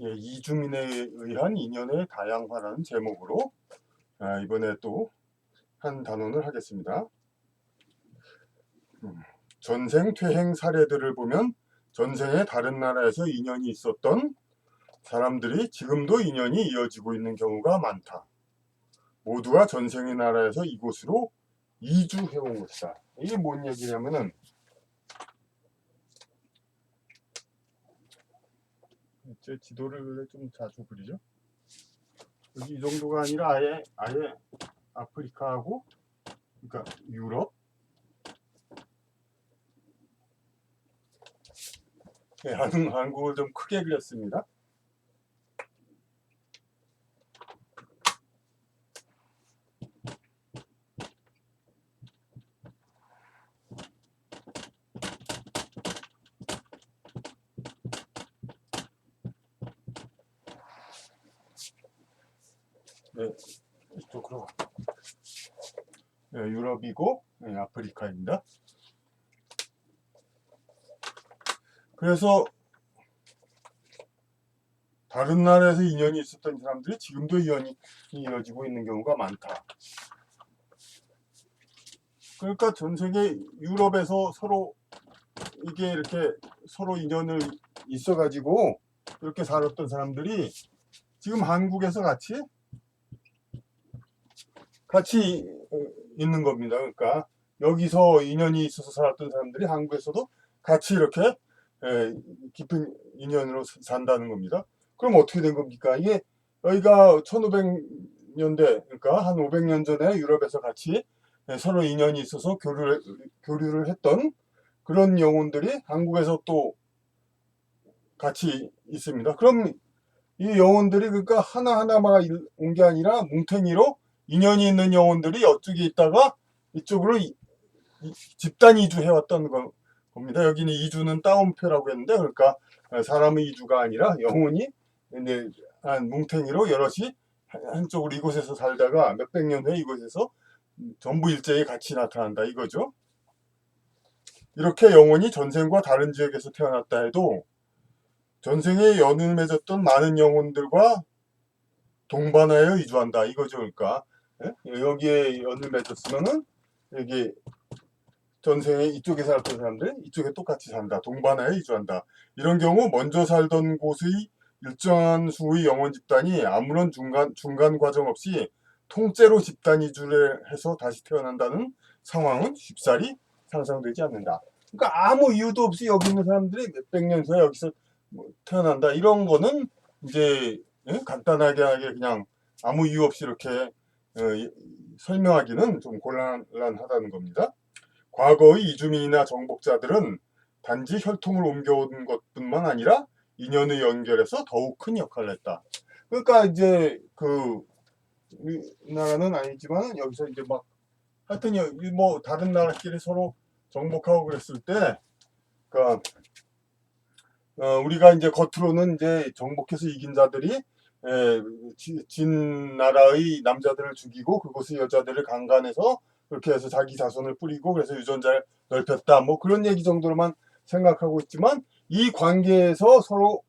예, 이주민에 의한 인연의 다양화라는 제목으로 아, 이번에 또 한 단원을 하겠습니다. 음, 전생 퇴행 사례들을 보면 전생에 다른 나라에서 인연이 있었던 사람들이 지금도 인연이 이어지고 있는 경우가 많다. 모두가 전생의 나라에서 이곳으로 이주해온 것이다. 이게 뭔 얘기냐면은 제 지도를 좀 자주 그리죠. 여기 이 정도가 아니라 아예 아예 아프리카하고 그러니까 유럽 네, 한- 한국을 좀 크게 그렸습니다. 네, 이쪽으로 네, 유럽이고 네, 아프리카입니다. 그래서 다른 나라에서 인연이 있었던 사람들이 지금도 인연이 이어지고 있는 경우가 많다. 그러니까 전 세계 유럽에서 서로 이게 이렇게 서로 인연을 있어 가지고 이렇게 살았던 사람들이 지금 한국에서 같이 같이 어, 있는 겁니다. 그러니까 여기서 인연이 있어서 살았던 사람들이 한국에서도 같이 이렇게 에, 깊은 인연으로 사- 산다는 겁니다. 그럼 어떻게 된 겁니까? 이게 여기가 1500년대, 그러니까 한 500년 전에 유럽에서 같이 에, 서로 인연이 있어서 교류를, 교류를 했던 그런 영혼들이 한국에서 또 같이 있습니다. 그럼 이 영혼들이 그러니까 하나하나만 온게 아니라 뭉탱이로 인연이 있는 영혼들이 이쪽에 있다가 이쪽으로 이- 이- 집단 이주 해왔던 거, 겁니다. 여기는 이주는 따옴표라고 했는데 그러니까 사람의 이주가 아니라 영혼이 이제 한 뭉탱이로 여럿이 한- 한쪽으로 이곳에서 살다가 몇백 년 후에 이곳에서 전부 일제히 같이 나타난다 이거죠. 이렇게 영혼이 전생과 다른 지역에서 태어났다 해도 전생에 연을 맺었던 많은 영혼들과 동반하여 이주한다 이거죠. 그러니까 예? 여기에 연을 맺었으면은 여기 전생에 이쪽에 살았던 사람들 이쪽에 똑같이 산다. 동반하여 이주한다. 이런 경우 먼저 살던 곳의 일정한 수의 영혼 집단이 아무런 중간 중간 과정 없이 통째로 집단 이주를 해서 다시 태어난다는 상황은 쉽사리 상상되지 않는다. 그러니까 아무 이유도 없이 여기 있는 사람들이 몇백 년 후에 여기서 뭐 태어난다. 이런 거는 이제 예? 간단하게 하게 그냥 아무 이유 없이 이렇게 설명하기는 좀 곤란하다는 겁니다. 과거의 이주민이나 정복자들은 단지 혈통을 옮겨온 것뿐만 아니라 인연을 연결해서 더욱 큰 역할을 했다. 그러니까 이제 그 우리나라는 아니지만 여기서 이제 막 하여튼 뭐 다른 나라끼리 서로 정복하고 그랬을 때, 그러니까 어, 우리가 이제 겉으로는 이제 정복해서 이긴 자들이 에, 지- 진 나라의 남자들을 죽이고 그곳의 여자들을 강간해서 그렇게 해서 자기 자손을 뿌리고 그래서 유전자를 넓혔다 뭐 그런 얘기 정도로만 생각하고 있지만 이 관계에서 서로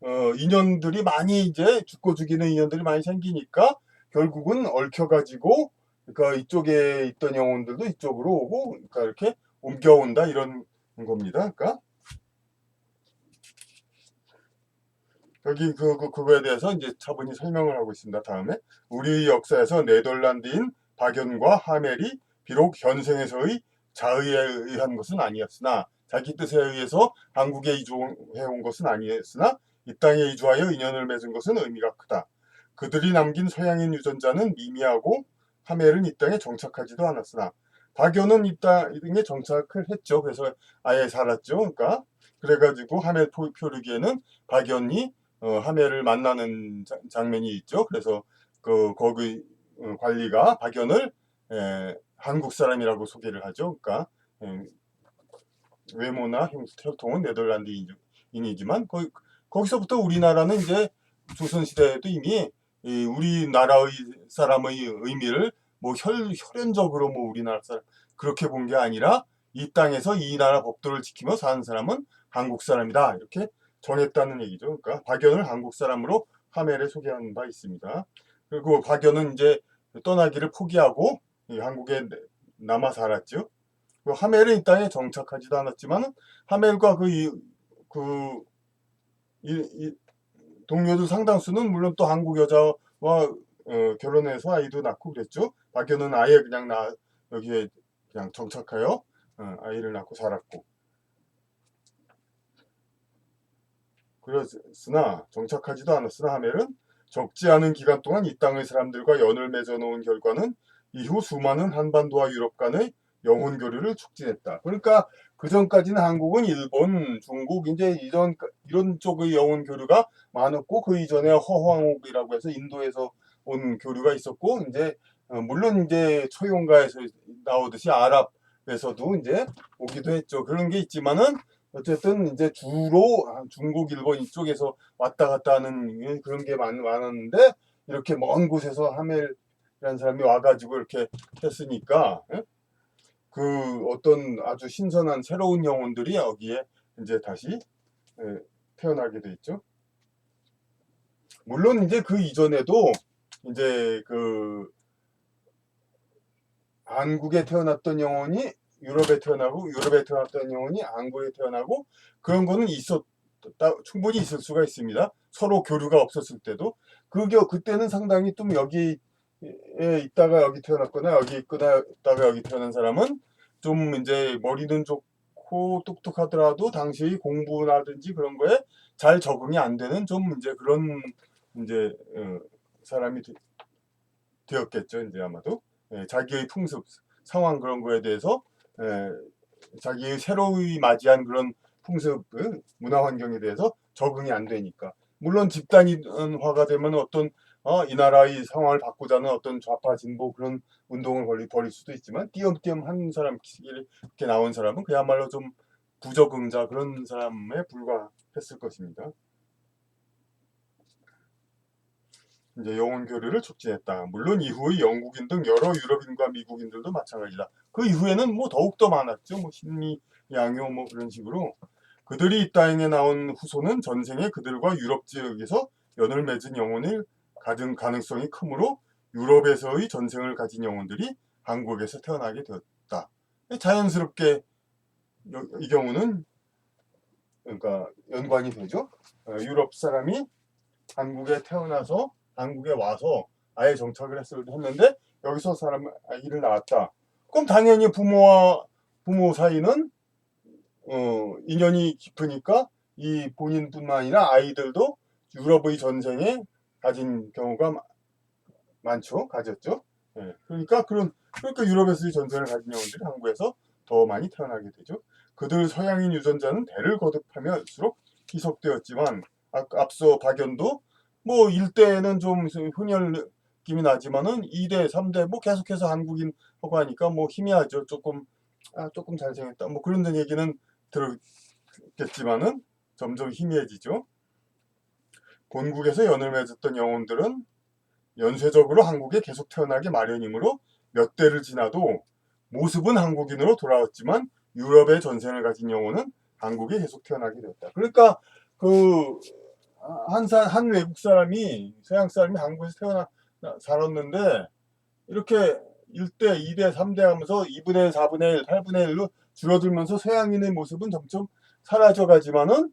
어, 인연들이 많이 이제 죽고 죽이는 인연들이 많이 생기니까 결국은 얽혀가지고 그러니까 이쪽에 있던 영혼들도 이쪽으로 오고 그러니까 이렇게 옮겨온다 이런 겁니다. 그러니까 여기 그, 그 그거에 대해서 이제 차분히 설명을 하고 있습니다. 다음에 우리 역사에서 네덜란드인 박연과 하멜이 비록 현생에서의 자의에 의한 것은 아니었으나 자기 뜻에 의해서 한국에 이주해온 것은 아니었으나 이 땅에 이주하여 인연을 맺은 것은 의미가 크다. 그들이 남긴 서양인 유전자는 미미하고 하멜은 이 땅에 정착하지도 않았으나 박연은 이 땅에 정착을 했죠. 그래서 아예 살았죠. 그러니까 그래가지고 하멜 표- 표류기에는 박연이 어, 하멜을 만나는 자- 장면이 있죠. 그래서 그 거기 어, 관리가 박연을 에, 한국 사람이라고 소개를 하죠. 그러니까 에, 외모나 형- 혈통은 네덜란드인이지만 거기, 거기서부터 우리나라는 이제 조선 시대에도 이미 이 우리나라의 사람의 의미를 뭐 혈, 혈연적으로 뭐 우리나라 사람 그렇게 본 게 아니라 이 땅에서 이 나라 법도를 지키며 사는 사람은 한국 사람이다 이렇게 정했다는 얘기죠. 그러니까 박연을 한국 사람으로 하멜에 소개한 바 있습니다. 그리고 박연은 이제 떠나기를 포기하고 이 한국에 남아 살았죠. 그 하멜은 이 땅에 정착하지도 않았지만 하멜과 그, 이, 그 동료들 상당수는 물론 또 한국 여자와 어, 결혼해서 아이도 낳고 그랬죠. 박연은 아예 그냥 나 여기에 그냥 정착하여 어, 아이를 낳고 살았고 그렇으나 정착하지도 않았으나 하멜은 적지 않은 기간 동안 이 땅의 사람들과 연을 맺어 놓은 결과는 이후 수많은 한반도와 유럽 간의 영혼 교류를 촉진했다. 그러니까 그 전까지는 한국은 일본, 중국 이제 이전 이런 쪽의 영혼 교류가 많았고 그 이전에 허황옥이라고 해서 인도에서 온 교류가 있었고 이제 어, 물론 이제 초용가에서 나오듯이 아랍에서도 이제 오기도 했죠. 그런 게 있지만은 어쨌든 이제 주로 중국, 일본 이쪽에서 왔다 갔다 하는 그런 게 많, 많았는데 이렇게 먼 곳에서 하멜이라는 사람이 와가지고 이렇게 했으니까 예? 그 어떤 아주 신선한 새로운 영혼들이 여기에 이제 다시 예, 태어나게 돼 있죠. 물론 이제 그 이전에도 이제 그 한국에 태어났던 영혼이 유럽에 태어나고 유럽에 태어났던 영혼이 한국에 태어나고 그런 거는 있었다 충분히 있을 수가 있습니다. 서로 교류가 없었을 때도 그게 그때는 상당히 좀 여기에 있다가 여기 태어났거나 여기 있거나 있다가 여기 태어난 사람은 좀 이제 머리는 좋고 똑똑하더라도 당시 공부라든지 그런 거에 잘 적응이 안 되는 좀 이제 그런 이제 어, 사람이 되, 되었겠죠 이제 아마도 예, 자기의 풍습 상황 그런 거에 대해서 예, 자기의 새로이 맞이한 그런 풍습, 그 문화 환경에 대해서 적응이 안 되니까. 물론 집단화가 되면 어떤 어, 이 나라의 상황을 바꾸자는 어떤 좌파 진보 그런 운동을 벌리, 벌일 수도 있지만 띄엄띄엄 한 사람 이렇게 나온 사람은 그야말로 좀 부적응자 그런 사람에 불과했을 것입니다. 이제 영혼 교류를 촉진했다. 물론 이후의 영국인 등 여러 유럽인과 미국인들도 마찬가지다. 그 이후에는 뭐 더욱 더 많았죠. 뭐 심리, 양요 뭐 그런 식으로 그들이 이 땅에 나온 후손은 전생에 그들과 유럽 지역에서 연을 맺은 영혼을 가진 가능성이 크므로 유럽에서의 전생을 가진 영혼들이 한국에서 태어나게 되었다. 자연스럽게 이 경우는 그러니까 연관이 되죠. 어, 유럽 사람이 한국에 태어나서 한국에 와서 아예 정착을 했을 했는데 여기서 사람 아기를 낳았다. 그럼 당연히 부모와 부모 사이는 어, 인연이 깊으니까 이 본인뿐만 아니라 아이들도 유럽의 전생에 가진 경우가 마, 많죠, 가졌죠. 예, 그러니까 그런 그러니까 유럽에서의 전생을 가진 영혼들이 한국에서 더 많이 태어나게 되죠. 그들 서양인 유전자는 대를 거듭하면수록 희석되었지만 앞서 박연도 뭐 1대는 좀 혼혈 느낌이 나지만은 2대, 3대 뭐 계속해서 한국인 하고 하니까 뭐 희미하죠. 조금 아 조금 잘생겼다. 뭐 그런 얘기는 들었겠지만은 점점 희미해지죠. 본국에서 연을 맺었던 영혼들은 연쇄적으로 한국에 계속 태어나기 마련이므로 몇 대를 지나도 모습은 한국인으로 돌아왔지만 유럽의 전생을 가진 영혼은 한국에 계속 태어나게 되었다. 그러니까 그 한, 사, 한 외국 사람이, 서양 사람이 한국에서 태어나, 살았는데, 이렇게 1대, 2대, 3대 하면서 2분의 1, 4분의 1, 8분의 1로 줄어들면서 서양인의 모습은 점점 사라져 가지만은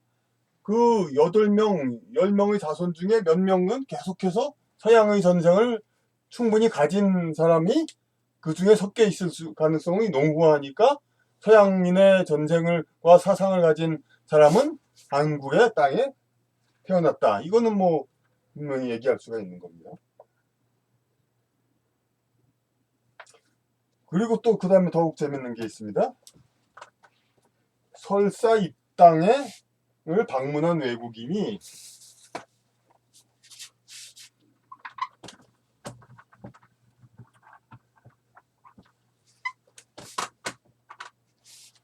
그 8명, 10명의 자손 중에 몇 명은 계속해서 서양의 전생을 충분히 가진 사람이 그 중에 섞여 있을 수, 가능성이 농후하니까 서양인의 전생을과 사상을 가진 사람은 한국의 땅에 태어났다. 이거는 뭐 분명히 얘기할 수가 있는 겁니다. 그리고 또 그 다음에 더욱 재밌는 게 있습니다. 설사 이 땅을 방문한 외국인이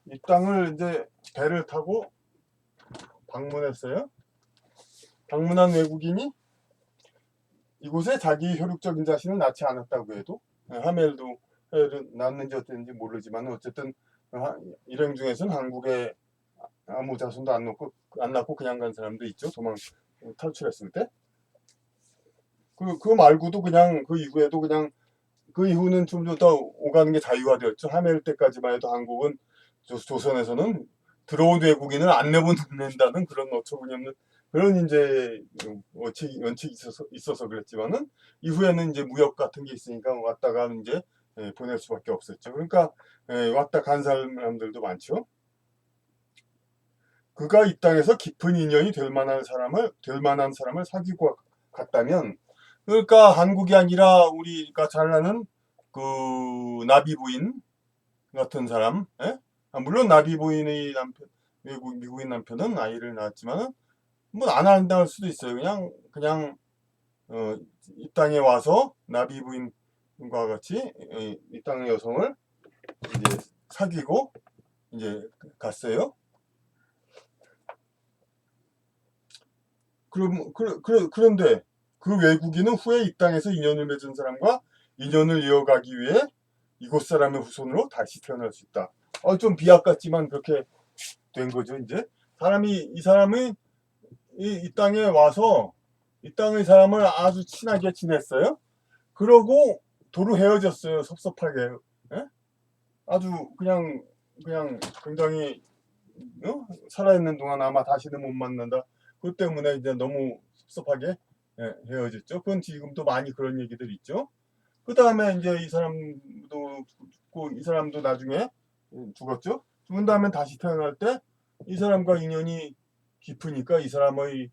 이 땅을 이제 배를 타고 방문했어요. 방문한 외국인이 이곳에 자기 혈육적인 자신을 낳지 않았다고 해도 예, 하멜도 낳는지 어땠는지 모르지만 어쨌든 일행 중에서는 한국에 아무 자손도 안 낳고 안 낳고 그냥 간 사람도 있죠. 도망 탈출했을 때. 그, 그 말고도 그냥 그 이후에도 그냥 그 이후는 좀 더 오가는 게 자유화되었죠. 하멜 때까지만 해도 한국은 조, 조선에서는 들어온 외국인을 안 내보낸다는 그런 어처구니없는 그런 이제 원칙, 원칙이 있어서, 있어서 그랬지만은 이후에는 이제 무역 같은 게 있으니까 왔다가 이제 예, 보낼 수밖에 없었죠. 그러니까 예, 왔다 간 사람들도 많죠. 그가 이 땅에서 깊은 인연이 될 만한 사람을 될 만한 사람을 사귀고 갔다면 그러니까 한국이 아니라 우리가 잘 아는 그 나비 부인 같은 사람, 예? 아, 물론 나비 부인의 남편 외국 미국인 남편은 아이를 낳았지만은 뭐안 한다할 수도 있어요. 그냥 그냥 어, 이 땅에 와서 나비 부인과 같이 이, 이 땅의 여성을 이제 사귀고 이제 갔어요. 그럼 그, 그, 그런데 그 외국인은 후에 이 땅에서 인연을 맺은 사람과 인연을 이어가기 위해 이곳 사람의 후손으로 다시 태어날 수 있다. 어, 좀 비약 같지만 그렇게 된 거죠, 이제. 사람이, 이 사람이 이, 이 땅에 와서 이 땅의 사람을 아주 친하게 지냈어요. 그러고 도로 헤어졌어요, 섭섭하게. 예? 아주 그냥, 그냥 굉장히, 어? 살아있는 동안 아마 다시는 못 만난다. 그 때문에 이제 너무 섭섭하게 예, 헤어졌죠. 그건 지금도 많이 그런 얘기들 있죠. 그 다음에 이제 이 사람도 죽고 이 사람도 나중에 죽었죠. 죽은 다음에 다시 태어날 때 이 사람과 인연이 깊으니까 이 사람의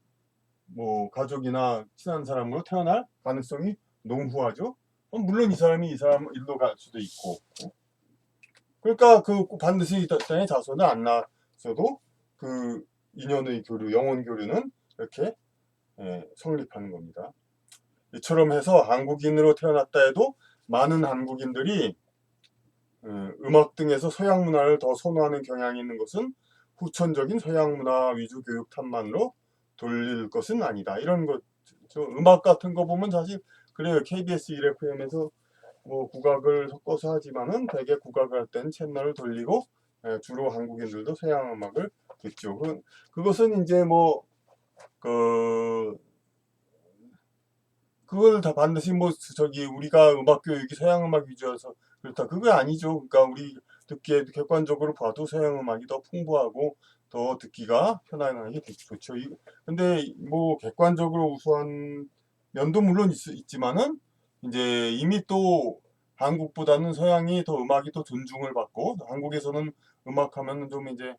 뭐 가족이나 친한 사람으로 태어날 가능성이 농후하죠. 어, 물론 이 사람이 이 사람 일로 갈 수도 있고. 그러니까 그 반드시 이 땅에 자손을 안 낳았어도 그 인연의 교류, 영혼 교류는 이렇게 예, 성립하는 겁니다. 이처럼 해서 한국인으로 태어났다 해도 많은 한국인들이 어, 음악 등에서 서양 문화를 더 선호하는 경향이 있는 것은 후천적인 서양 문화 위주 교육 탓만으로 돌릴 것은 아니다. 이런 것, 저 음악 같은 거 보면 사실 그래요. KBS 1FM에서 뭐 국악을 섞어서 하지만은 대개 국악을 할 때는 채널을 돌리고 예, 주로 한국인들도 서양 음악을 듣죠. 그, 그것은 이제 뭐 그 그걸 다 반드시 뭐 저기 우리가 음악 교육이 서양 음악 위주여서 그렇다 그거 아니죠. 그러니까 우리 듣기에 객관적으로 봐도 서양 음악이 더 풍부하고 더 듣기가 편안하게. 이- 근데 뭐 객관적으로 우수한 면도 물론 있, 있지만은 이제 이미 또 한국보다는 서양이 더 음악이 더 존중을 받고 한국에서는 음악하면 좀 이제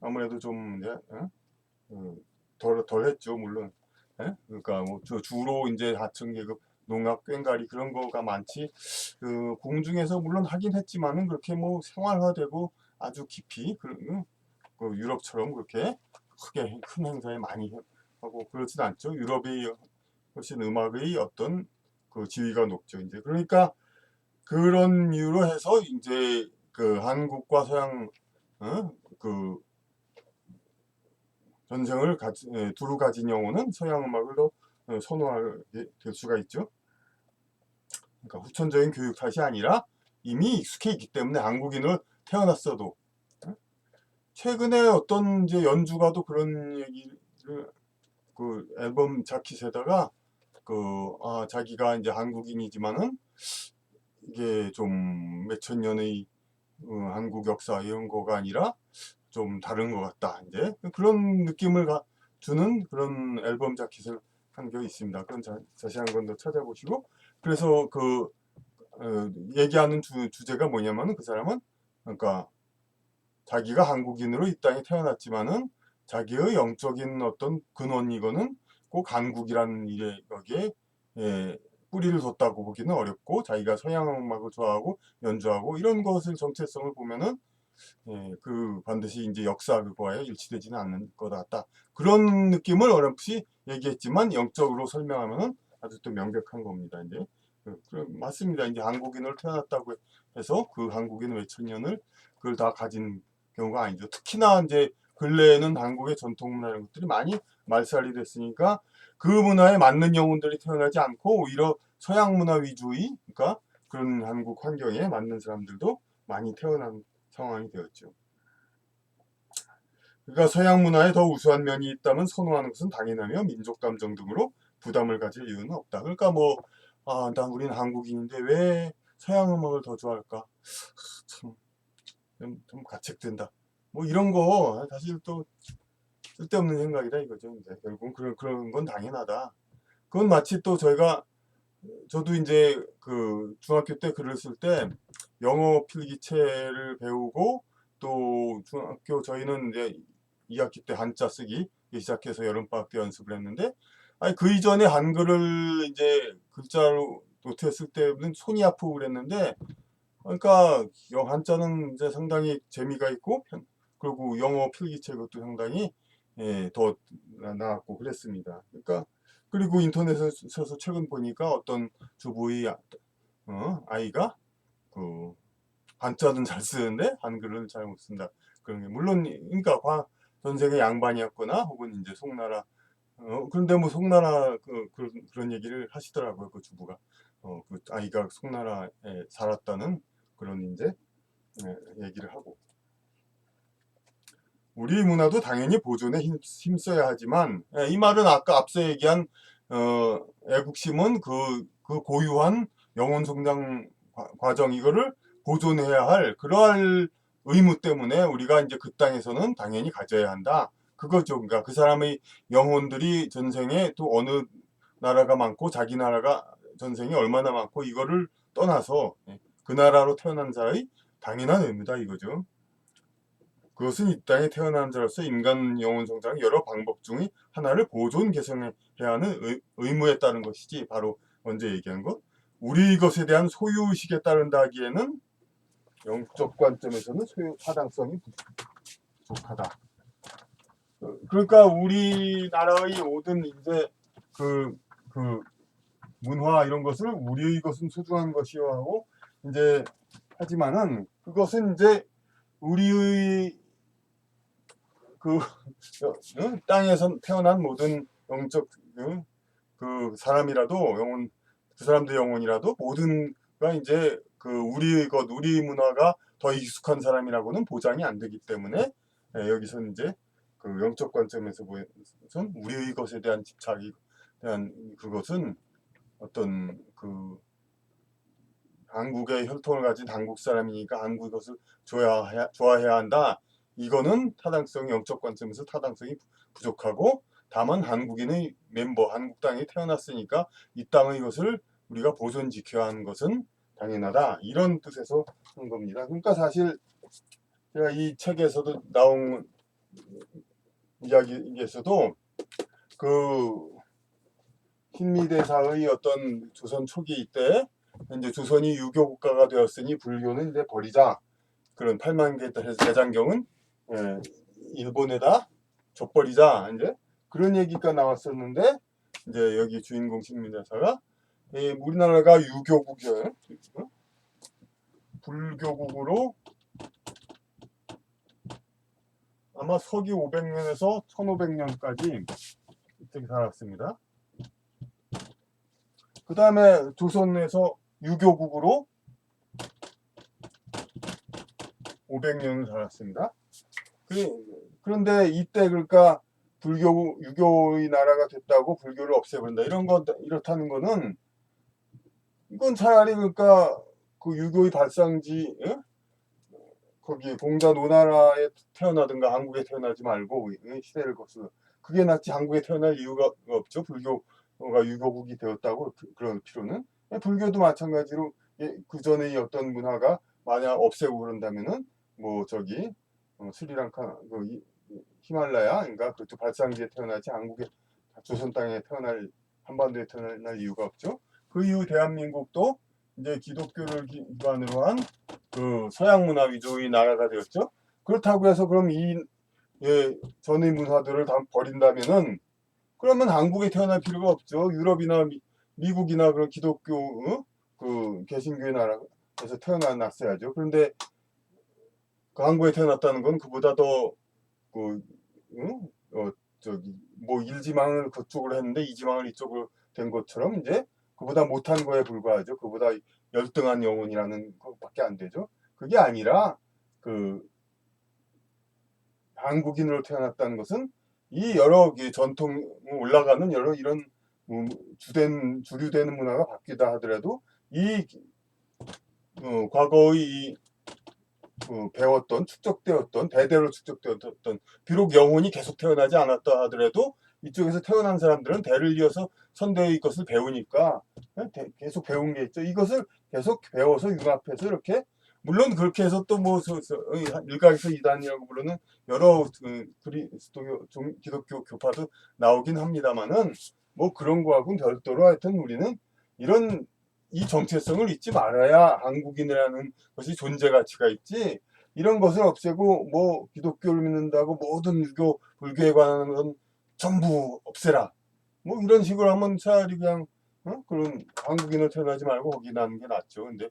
아무래도 좀 이제 어? 어, 덜 덜했죠 물론. 예? 그러니까 뭐 주- 주로 이제 하층 계급 농악 꽹가리 그런 거가 많지 그 공중에서 물론 하긴 했지만은 그렇게 뭐 생활화되고 아주 깊이 그, 응? 그 유럽처럼 그렇게 크게 큰 행사에 많이 하고 그렇진 않죠 유럽이 훨씬 음악의 어떤 그 지위가 높죠 이제 그러니까 그런 이유로 해서 이제 그 한국과 서양 어? 그 전생을 가지, 예, 두루 가진 영혼은 서양 음악을 더 어, 선호하게 될 수가 있죠. 그러니까 후천적인 교육 탓이 아니라 이미 익숙해 있기 때문에 한국인으로 태어났어도 어? 최근에 어떤 이제 연주가도 그런 얘기를 그 앨범 자켓에다가 그 아, 자기가 이제 한국인이지만은 이게 좀 몇천 년의 어, 한국 역사 이런 거가 아니라 좀 다른 것 같다. 이제 그런 느낌을 가- 주는 그런 앨범 자켓을 한 게 있습니다. 그건 자, 세한 번더 찾아보시고 그래서 그 어, 얘기하는 주, 주제가 뭐냐면은 그 사람은 그러니까 자기가 한국인으로 이 땅에 태어났지만은 자기의 영적인 어떤 근원 이거는 꼭 한국이라는 일에 여기에 예, 뿌리를 뒀다고 보기는 어렵고 자기가 서양 음악을 좋아하고 연주하고 이런 것을 정체성을 보면은 예, 그 반드시 이제 역사 그거에 일치되지는 않는 것 같다. 그런 느낌을 어렴풋이 얘기했지만 영적으로 설명하면은 아주 또 명백한 겁니다. 이제 그, 그, 맞습니다. 이제 한국인으로 태어났다고 해서 그 한국인 외천 년을 그걸 다 가진 경우가 아니죠. 특히나 이제 근래에는 한국의 전통 문화 이런 것들이 많이 말살이 됐으니까 그 문화에 맞는 영혼들이 태어나지 않고 오히려 서양 문화 위주의 그러니까 그런 한국 환경에 맞는 사람들도 많이 태어난 상황이 되었죠. 그러니까 서양 문화에 더 우수한 면이 있다면 선호하는 것은 당연하며 민족 감정 등으로 부담을 가질 이유는 없다. 그러니까 뭐, 아, 나 우리는 한국인인데 왜 서양 음악을 더 좋아할까? 하, 참, 좀, 좀 가책된다. 뭐 이런 거 사실 또 쓸데없는 생각이다 이거죠. 이제 결국은 그런 그런 건 당연하다. 그건 마치 또 저희가 저도 이제 그 중학교 때 글을 쓸 때 영어 필기체를 배우고 또 중학교 저희는 이제 2학기 때 한자 쓰기 시작해서 여름방학 때 연습을 했는데 아니 그 이전에 한글을 이제 글자로 노트했을 때는 손이 아프고 그랬는데 그러니까 영 한자는 이제 상당히 재미가 있고 편- 그리고 영어 필기체 그것도 상당히 예, 더 나- 나았고 그랬습니다. 그러니까 그리고 인터넷에서 최근 보니까 어떤 주부의 아- 어, 아이가 그 한자는 잘 쓰는데 한글은 잘 못 쓴다. 그런 게 물론 그러니까 과 전생의 양반이었거나 혹은 이제 송나라 어, 그런데 뭐 송나라 그, 그 그 런 얘기를 하시더라고요 그 주부가 어, 그 아이가 송나라에 살았다는 그런 이제 예, 얘기를 하고 우리 문화도 당연히 보존에 힘, 힘써야 하지만 예, 이 말은 아까 앞서 얘기한 어, 애국심은 그, 그 고유한 영혼 성장 과- 과정 이거를 보존해야 할 그러할 의무 때문에 우리가 이제 그 땅에서는 당연히 가져야 한다. 그거죠. 그러니까 그 사람의 영혼들이 전생에 또 어느 나라가 많고 자기 나라가 전생에 얼마나 많고 이거를 떠나서 예, 그 나라로 태어난 자의 당연한 의무다 이거죠. 그것은 이 땅에 태어난 자로서 인간 영혼 성장의 여러 방법 중의 하나를 보존 개선해야 하는 의, 의무에 따른 것이지 바로 먼저 얘기한 것. 우리 것에 대한 소유의식에 따른다 하기에는 영적 관점에서는 소유 타당성이 부족하다. 어, 그러니까 우리나라의 모든 이제 그, 그 문화 이런 것을 우리의 것은 소중한 것이요 하고 이제 하지만은 그것은 이제 우리의 그 어, 응? 땅에서 태어난 모든 영적 그, 그 사람이라도 영혼 그 사람들 영혼이라도 모든가 이제 그 우리의 것 우리 문화가 더 익숙한 사람이라고는 보장이 안 되기 때문에 예, 여기서는 이제 그 영적 관점에서 보선 우리의 것에 대한 집착이 대한 그것은 어떤 그 한국의 혈통을 가진 한국 사람이니까 한국 것을 좋아해야, 좋아해야 한다. 이거는 타당성이 영적 관점에서 타당성이 부- 부족하고 다만 한국인의 멤버 한국 땅에 태어났으니까 이 땅의 것을 우리가 보존 지켜야 하는 것은 당연하다 이런 뜻에서 한 겁니다. 그러니까 사실 제가 이 책에서도 나온 이야기에서도 그 신미대사의 어떤 조선 초기 때 이제 조선이 유교 국가가 되었으니 불교는 이제 버리자 그런 8만 개 대장경은 예, 일본에다 줘버리자 이제 그런 얘기가 나왔었는데 이제 여기 주인공 신민대사가 이 우리나라가 유교국이에요. 어? 불교국으로 아마 서기 500년에서 1500년까지 이때 살았습니다. 그 다음에 조선에서 유교국으로 500년을 살았습니다. 그- 그런데 이때 그러니까 불교 유교의 나라가 됐다고 불교를 없애버린다 이런 거 이렇다는 거는 이건 차라리 그러니까 그 유교의 발상지 예? 거기 공자 노나라에 태어나든가 한국에 태어나지 말고 이 시대를 거슬러. 그게 낫지 한국에 태어날 이유가 없죠. 불교가 유교국이 되었다고 그- 그럴 필요는. 예, 불교도 마찬가지로 그 전의 어떤 문화가 만약 없애고 그런다면은 뭐 저기 어, 스리랑카 그 히말라야 그러니까 그쪽 발상지에 태어나지 한국에 조선 땅에 태어날 한반도에 태어날 이유가 없죠. 그 이후 대한민국도 이제 기독교를 기- 기반으로 한 그 서양 문화 위주의 나라가 되었죠. 그렇다고 해서 그럼 이 예, 전의 문화들을 다 버린다면은 그러면 한국에 태어날 필요가 없죠. 유럽이나 미, 미국이나 그런 기독교 어? 그 개신교의 나라에서 태어났어야죠. 그런데 그 한국에 태어났다는 건 그보다 더그 어, 저기 뭐 일지망을 그쪽으로 했는데 이지망을 이쪽으로 된 것처럼 이제 그보다 못한 거에 불과하죠. 그보다 열등한 영혼이라는 것밖에 안 되죠. 그게 아니라 그 한국인으로 태어났다는 것은 이 여러 개 전통 올라가는 여러 이런 음, 주된 주류되는 문화가 바뀌다 하더라도 이 어, 과거의 이, 어, 배웠던 축적되었던 대대로 축적되었던 비록 영혼이 계속 태어나지 않았다 하더라도 이쪽에서 태어난 사람들은 대를 이어서 선대의 것을 배우니까 예, 대- 계속 배운 게 있죠. 이것을 계속 배워서 융합해서 이렇게 물론 그렇게 해서 또 뭐 일각에서 이단이라고 부르는 여러 그 그리스도 종- 기독교 교파도 나오긴 합니다만은 뭐 그런 거하고는 별도로 하여튼 우리는 이런 이 정체성을 잊지 말아야 한국인이라는 것이 존재 가치가 있지 이런 것을 없애고 뭐 기독교를 믿는다고 모든 유교 불교에 관한 건 전부 없애라 뭐 이런 식으로 하면 차라리 그냥 어? 그런 한국인을 태어나지 말고 거기 나는 게 낫죠 근데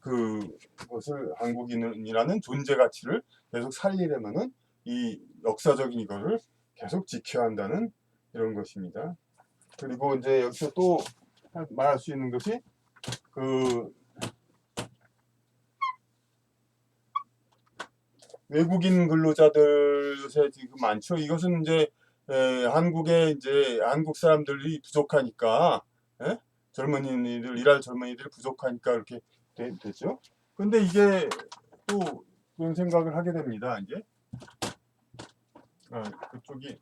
그 그것을 한국인이라는 존재 가치를 계속 살리려면은 이 역사적인 이거를 계속 지켜야 한다는 이런 것입니다. 그리고 이제 여기서 또 할- 말할 수 있는 것이 그 외국인 근로자들 요새 지금 많죠. 이것은 이제 에, 한국에 이제 한국 사람들이 부족하니까 에? 젊은이들 일할 젊은이들이 부족하니까 이렇게 되, 죠 근데 이게 또 그런 생각을 하게 됩니다. 이제 아, 그쪽이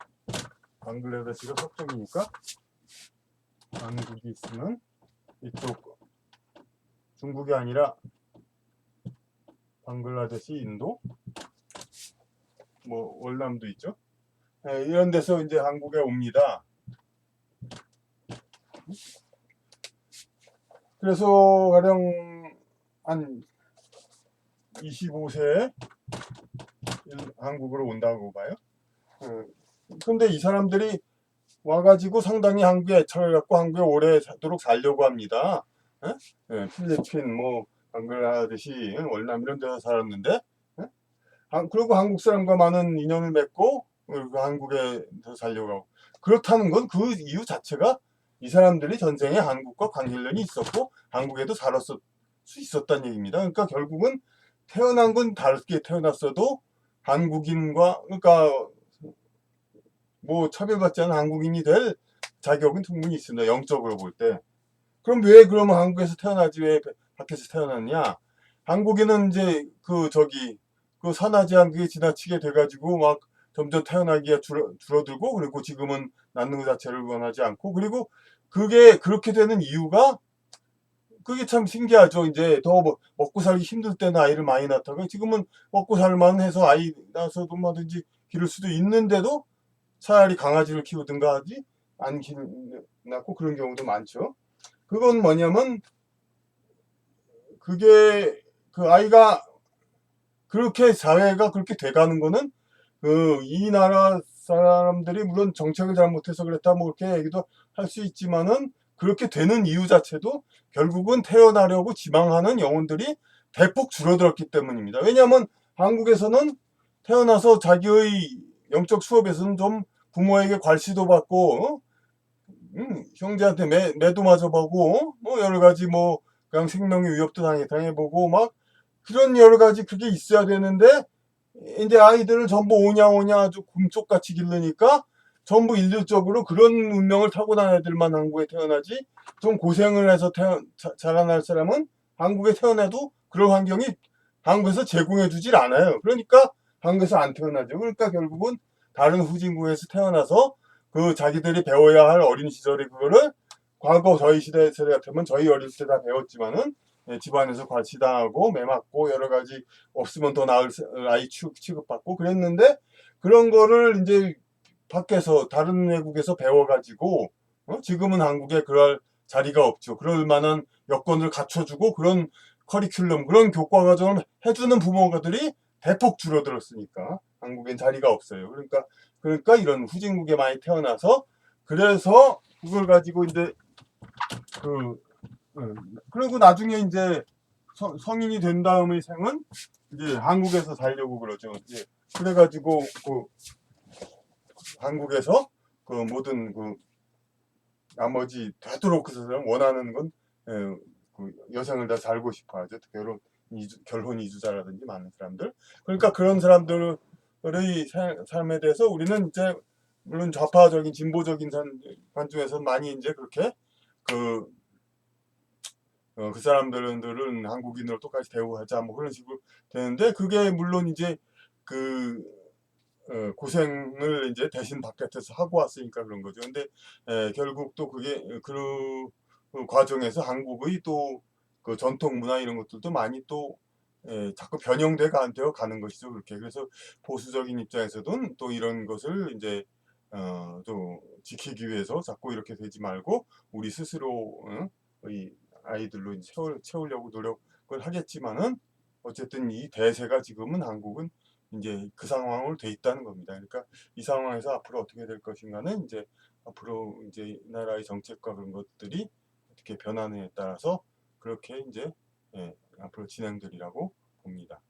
방글라데시가 서쪽이니까 한국이 있으면 이쪽 중국이 아니라 방글라데시, 인도, 뭐 월남도 있죠. 예, 이런 데서 이제 한국에 옵니다. 그래서 가령 한 25세에 한국으로 온다고 봐요. 어, 근데 이 사람들이 와가지고 상당히 한국에 애착을 갖고 한국에 오래 살도록 살려고 합니다. 예? 예, 필리핀, 뭐 방글라데시, 월남 이런 데서 살았는데, 예? 한- 그리고 한국 사람과 많은 인연을 맺고 한국에서 살려고 하고 그렇다는 건 그 이유 자체가 이 사람들이 전생에 한국과 관계련이 있었고 한국에도 살았을 수 있었다는 얘기입니다. 그러니까 결국은 태어난 건 다르게 태어났어도 한국인과 그러니까 뭐 차별받지 않은 한국인이 될 자격은 충분히 있습니다. 영적으로 볼 때. 그럼 왜 그러면 한국에서 태어나지 왜 밖에서 태어났냐? 한국에는 이제 그 저기 그 산하 제한 그게 지나치게 돼가지고 막 점점 태어나기가 줄어, 줄어들고 그리고 지금은 낳는 것 자체를 원하지 않고 그리고 그게 그렇게 되는 이유가 그게 참 신기하죠. 이제 더 뭐- 먹고 살기 힘들 때는 아이를 많이 낳다가 지금은 먹고 살만 해서 아이 낳아서 얼마든지 기를 수도 있는데도 차라리 강아지를 키우든가 하지 안 키우고 그런 경우도 많죠. 그건 뭐냐면 그게 그 아이가 그렇게 사회가 그렇게 돼가는 거는 그 이 나라 사람들이 물론 정책을 잘못해서 그랬다 뭐 그렇게 얘기도 할 수 있지만은 그렇게 되는 이유 자체도 결국은 태어나려고 지망하는 영혼들이 대폭 줄어들었기 때문입니다. 왜냐하면 한국에서는 태어나서 자기의 영적 수업에서는 좀 부모에게 괄시도 받고 어? 음, 형제한테 매, 매도 맞아보고 뭐 여러 가지 뭐 그냥 생명의 위협도 당해 당해보고 막 그런 여러 가지 그게 있어야 되는데 이제 아이들을 전부 오냐 오냐 아주 곰쪽같이 기르니까 전부 인류적으로 그런 운명을 타고 난 애들만 한국에 태어나지 좀 고생을 해서 태어, 자, 자라날 사람은 한국에 태어나도 그런 환경이 한국에서 제공해 주질 않아요. 그러니까 한국에서 안 태어나죠. 그러니까 결국은 다른 후진국에서 태어나서 그 자기들이 배워야 할 어린 시절에 그거를 과거 저희 시대 세대 같으면 저희 어릴 때다 배웠지만은 예, 집안에서 과시당하고 매 맞고 여러 가지 없으면 더 나을 세- 아이 취급, 취급받고 그랬는데 그런 거를 이제 밖에서 다른 외국에서 배워가지고 어? 지금은 한국에 그럴 자리가 없죠. 그럴 만한 여건을 갖춰주고 그런 커리큘럼 그런 교과 과정을 해주는 부모가들이 대폭 줄어들었으니까 한국엔 자리가 없어요. 그러니까 그러니까 이런 후진국에 많이 태어나서 그래서 그걸 가지고 이제 그 음, 그리고 나중에 이제 성, 성인이 된 다음의 생은 이제 한국에서 살려고 그러죠. 이제 그래가지고 그 한국에서 그 모든 그 나머지 되도록 그 사람 원하는 건 예, 그 여성을 다 살고 싶어 하죠. 결혼 이주, 결혼 이주자라든지 많은 사람들. 그러니까 그런 사람들 살- 삶에 대해서 우리는 이제 물론 좌파적인 진보적인 산- 관점에서 많이 이제 그렇게 그, 어, 그 사람들은 한국인으로 똑같이 대우하자 뭐 그런 식으로 되는데 그게 물론 이제 그 어, 고생을 이제 대신 바깥에서 하고 왔으니까 그런 거죠. 근데 에, 결국 또 그게 그, 그 과정에서 한국의 또 그 전통 문화 이런 것들도 많이 또 에, 자꾸 변형돼 가, 되어 가는 것이죠. 그렇게 그래서 보수적인 입장에서는 또 이런 것을 이제 어, 또 지키기 위해서 자꾸 이렇게 되지 말고 우리 스스로 어, 이 아이들로 채울, 채우려고 노력을 하겠지만은 어쨌든 이 대세가 지금은 한국은 이제 그 상황으로 돼 있다는 겁니다. 그러니까 이 상황에서 앞으로 어떻게 될 것인가는 이제 앞으로 이제 이 나라의 정책과 그런 것들이 어떻게 변하느냐에 따라서 그렇게 이제 예, 앞으로 진행되리라고 봅니다.